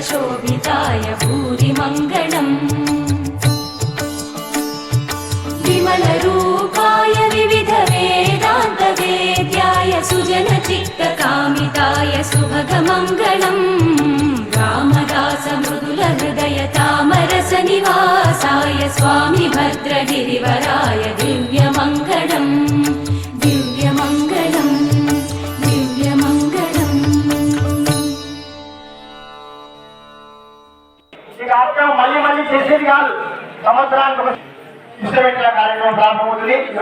हारकटकशोभिताय भूरिमङ्गलम्। विमलरूपाय विविधवेदान्तवेद्याय सुजनचित्तकामिताय सुभगमङ्गलम्। तामरसनिवासाय स्वामि भद्रगिरिवराय दिव्यमङ्गलम्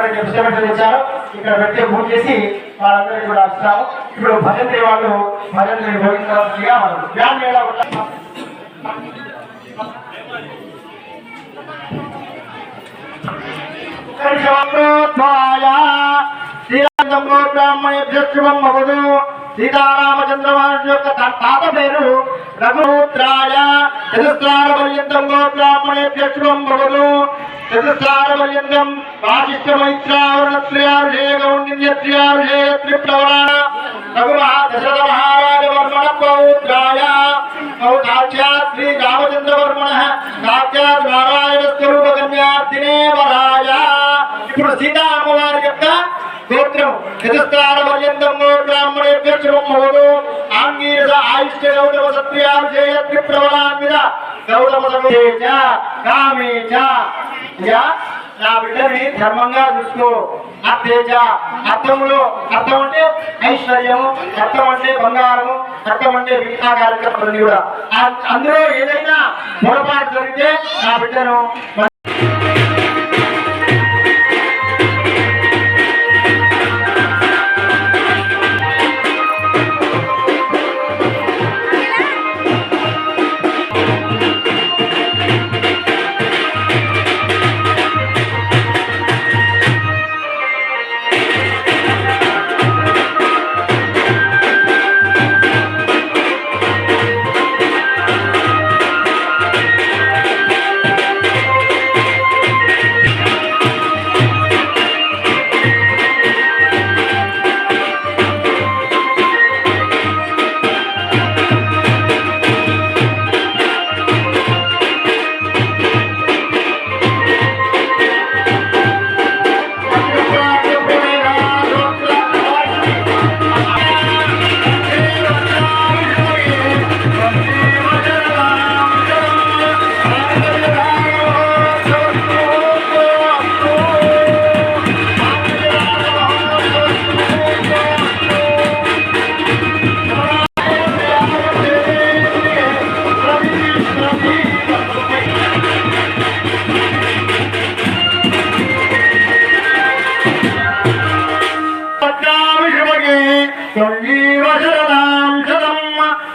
ప్రారంభమవుతుంది ఎవరైతే ఇష్టపెట్టలు ఇచ్చారో ఇక్కడ పెట్టి పూజ చేసి వాళ్ళందరికీ కూడా వస్తారు ఇప్పుడు భజన వాళ్ళు భజంత్రి భోగించవలసిందిగా మనం ధ్యానం ఎలా ఉంటాం సీతారామచంద్రవాణి యొక్క తాత పేరు రఘుత్రాయ చతుస్రార పర్యంతం గోబ్రాహ్మణేభ్య శుభం చతుస్రార పర్యంతం వాసిష్ఠ మైత్రావరణత్రయారుషేయ గౌండిన్యత్రయారుషేయ త్రిప్లవరాణ రఘు దశరథ మహారాజ వర్మణ పౌత్రాయ. సాక్షాత్ శ్రీ రామచంద్రవర్మణ సాక్షాత్ నారాయణ స్వరూప కన్యార్థినే వరాయ ఇప్పుడు సీతారామ వారి యొక్క గోత్రం. చతుస్రార పర్యంతం బ్రాహ్మణేభ్య శుభం భవదు ఆంగీరస ఆయుష్ట గౌతమ సత్యాభిషేయ త్రిప్రవరాన్విత గౌతమ సమేచ కామేచ యా నా బిడ్డని ధర్మంగా చూసుకో. అత్తేజ అర్థములో అర్థం అంటే ఐశ్వర్యము అర్థం అంటే బంగారము అర్థం అంటే మిగతా కార్యక్రమాలన్నీ కూడా. అందులో ఏదైనా పొరపాటు జరిగితే నా బిడ్డను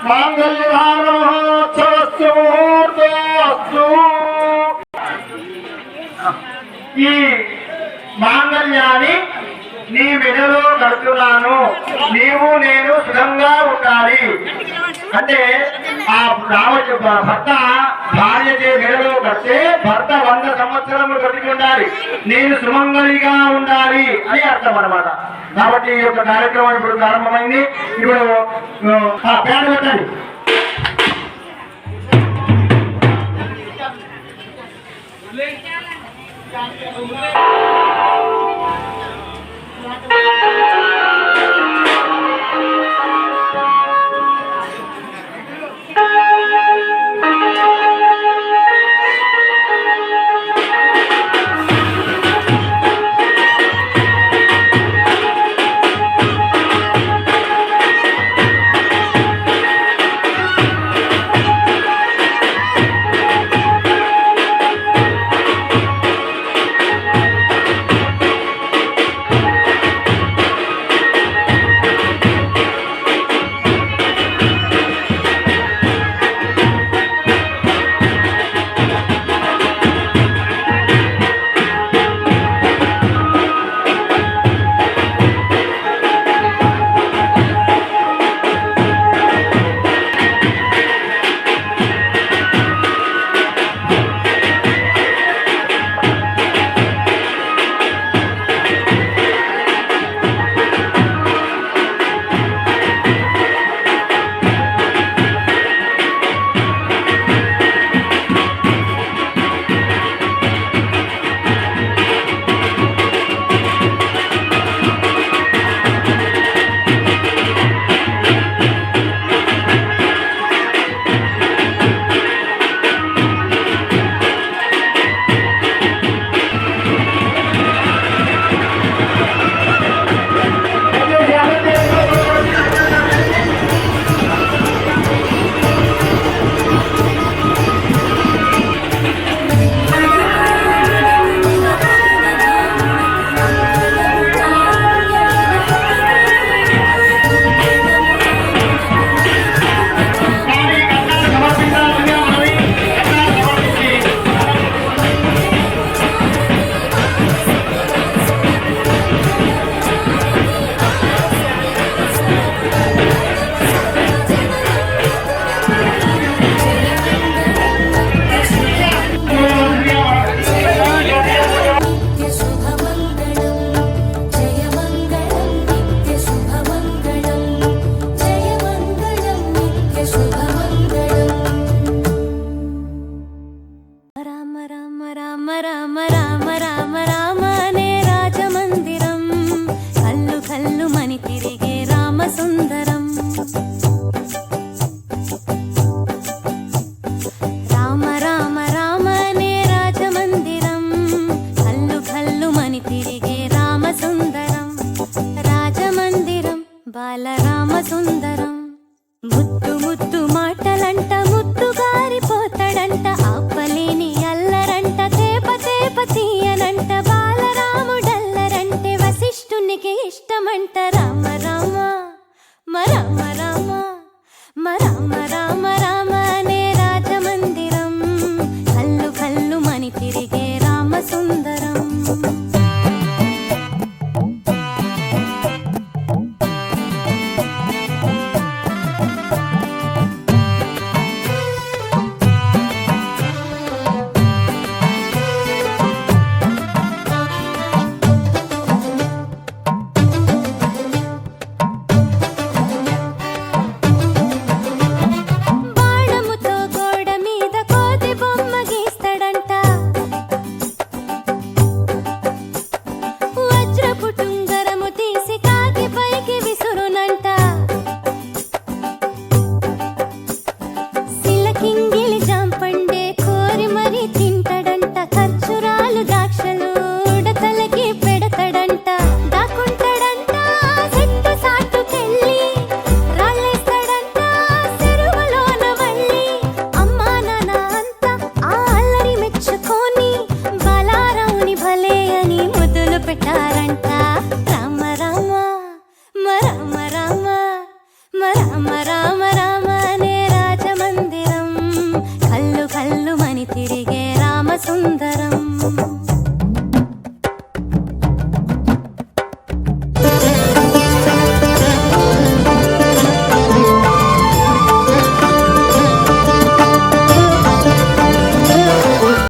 మాంగళ్యధారమహోత్సవస్సు ముహూర్తోస్తు ఈ మాంగళ్యాన్ని నీ మెడలో కడుతున్నాను. నీవు నేను సుఖంగా ఉండాలి. అంటే ఆ రామ భర్త భార్య చే మెడలో కడితే భర్త వంద సంవత్సరములు బతికి ఉండాలి. నేను సుమంగళిగా ఉండాలి అని అర్థం అనమాట కాబట్టి ఈ యొక్క కార్యక్రమం ఇప్పుడు ప్రారంభమైంది. ఇప్పుడు ఆ, పెట్టండి. రామ రామ రామ రామ. ఇష్టమంట రామ